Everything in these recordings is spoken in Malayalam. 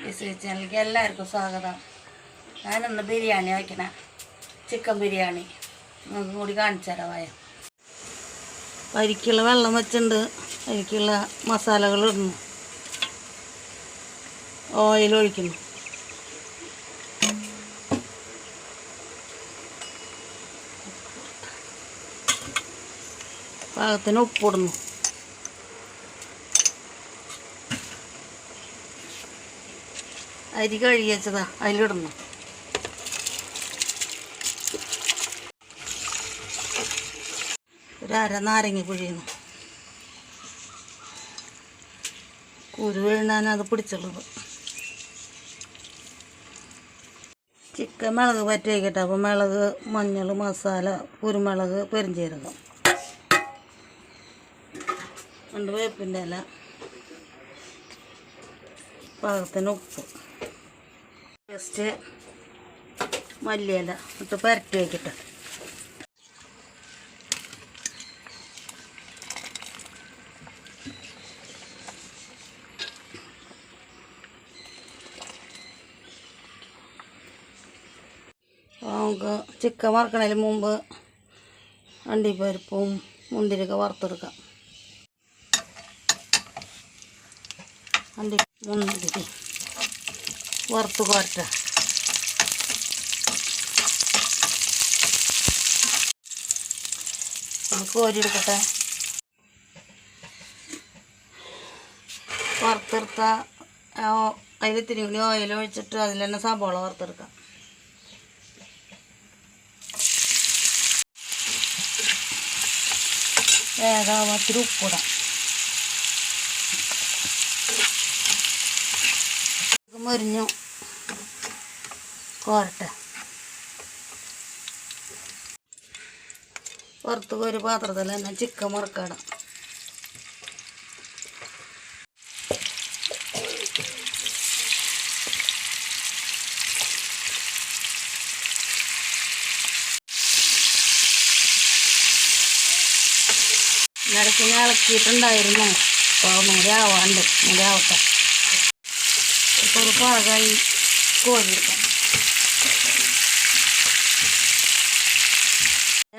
ബിസി ചാനലിലേക്ക് എല്ലാവർക്കും സ്വാഗതം. ഞാനിന്ന് ബിരിയാണി വയ്ക്കണ. ചിക്കൻ ബിരിയാണി. നിങ്ങൾക്ക് കൂടി കാണിച്ചു തരാം വയ. വെള്ളം വെച്ചിട്ടുണ്ട്. അരിക്കുള്ള മസാലകൾ ഇടുന്നു. ഓയിൽ ഒഴിക്കുന്നു. പാകത്തിന് ഉപ്പിടുന്നു അരി കഴുകി വെച്ചതാ അതിലിടുന്നു. ഒരു അര നാരങ്ങ പുഴിയുന്നു കുരു വീഴാൻ അത് പിടിച്ചുള്ളത്. ചിക്കൻ മുളക് പറ്റി വയ്ക്കട്ടെ അപ്പോൾ മുളക് മഞ്ഞൾ മസാല കുരുമുളക് പെരിഞ്ചീരകം രണ്ട് വേപ്പിന്റെ ഇല പാകത്തിന് ഉപ്പ്. ജസ്റ്റ് മല്ലിയില ഇട്ട് പരട്ടി വയ്ക്കട്ടെ നമുക്ക് ചിക്കൻ വറക്കണതിന് മുമ്പ് അണ്ടിപ്പരിപ്പും മുന്തിരിയൊക്കെ വറുത്തെടുക്കാം. അണ്ടി മുന്തിരി വറുത്ത് കോരട്ടെ. നമുക്ക് കോരിയെടുക്കട്ടെ. വറുത്തെടുത്ത അതിൽ ഇത്തിരി കൂടി ഓയിൽ ഒഴിച്ചിട്ട് അതിൽ തന്നെ സബോള വറുത്തെടുക്കാം. വേഗം ഒത്തിരി ഉപ്പിടാം മുരിഞ്ഞു. കോരട്ടെ. പുറത്ത് ഒരു പാത്രത്തിൽ തന്നെ ചിക്കൻ മുറക്കാടാം ഇടയ്ക്ക് ഞാൻ ഇളക്കിയിട്ടുണ്ടായിരുന്നു. അപ്പോൾ മുടി ആവാണ്ട്. മുടി ആവട്ടെ. ഒരു പാകമായി കോരിയെടുക്കാം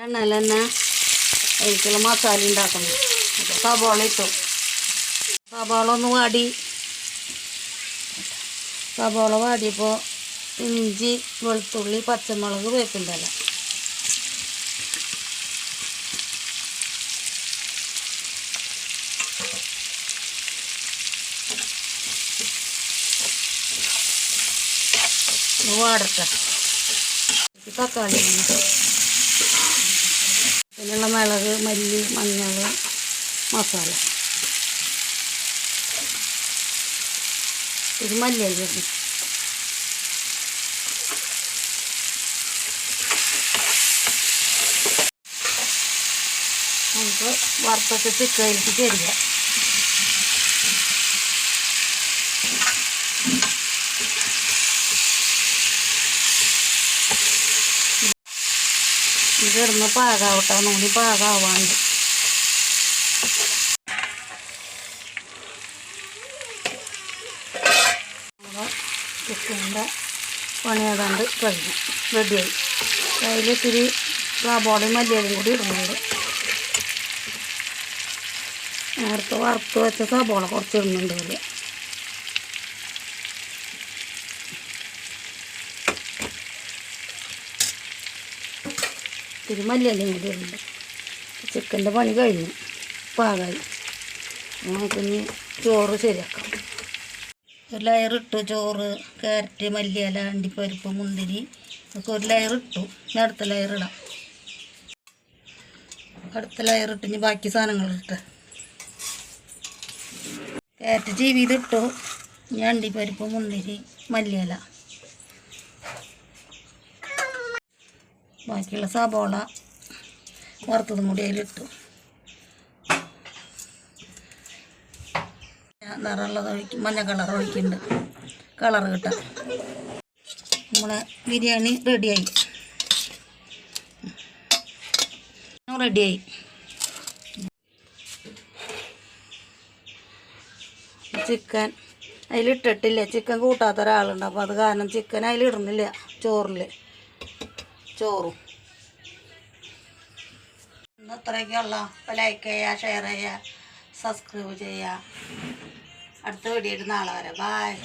എണ്ണയിൽ തന്നെ അതിലേക്കുള്ള മസാല ഉണ്ടാക്കണം. അപ്പോൾ സവാള ഇട്ടു. സവാള ഒന്ന് വാടി. സവാള വാടിയപ്പോൾ ഇഞ്ചി വെളുത്തുള്ളി പച്ചമുളക് വേപ്പിന്റെ വാടട്ടെ. തക്കാളി. പിന്നെയുള്ള മുളക് മല്ലി മഞ്ഞൾ മസാല. ഇത് മല്ലിയല്ലേ. നമുക്ക് വറുത്തൊക്കെ ചിക്കനിലേക്ക് ചേരുക. കിടന്ന് പാകാവട്ടെ നൂലി പാകാവാണ്ട് ചിക്കന്റെ പണി ഏതാണ്ട് കഴിഞ്ഞു റെഡിയായി അതിൽ ഇത്തിരി സബോളയും മല്ലിയിലും കൂടി ഇടുന്നുണ്ട്. നേരത്തെ വറുത്ത് വെച്ച സബോള കുറച്ച് ഇടുന്നുണ്ട് അതിൽ ഇത്തിരി മല്ലിയിലയും കൂടി ഉണ്ട് ചിക്കന്റെ പണി കഴിഞ്ഞു. പാകായി. നമുക്കിനി ചോറ് ശരിയാക്കാം. ഒരു ലെയർ ഇട്ടു ചോറ് ക്യാരറ്റ് മല്ലിയില അണ്ടിപ്പരിപ്പ് മുന്തിരി ഒക്കെ ഒരു ലെയർ ഇട്ടു. ഇനി അടുത്ത ലെയർ ഇടാം. അടുത്ത ലെയർ ഇട്ട് ഇനി ബാക്കി സാധനങ്ങൾ ഇട്ട്. ക്യാരറ്റ് ചീവിയിലിട്ടു ഇനി അണ്ടിപ്പരിപ്പ് മുന്തിരി മല്ലിയില. ബാക്കിയുള്ള സബോള വറുത്തതും കൂടി അതിലിട്ടു. നിറമുള്ളത് ഒഴിക്കും മഞ്ഞ കളർ ഒഴിക്കുന്നുണ്ട്. കളർ കിട്ടാം നമ്മളെ ബിരിയാണി റെഡിയായി. റെഡിയായി. ചിക്കൻ അതിലിട്ടിട്ടില്ല. ചിക്കൻ കൂട്ടാത്ത ഒരാളുണ്ട്. അപ്പോൾ അത് കാരണം ചിക്കൻ അതിലിടുന്നില്ല. ചോറിൽ ചോറും. ഇന്ന് ഇത്രയൊക്കെയുള്ള ലൈക്ക് ചെയ്യുക ഷെയർ ചെയ്യുക സബ്സ്ക്രൈബ് ചെയ്യുക. അടുത്ത വീഡിയോയിൽ നാളെ വരെ. ബായ്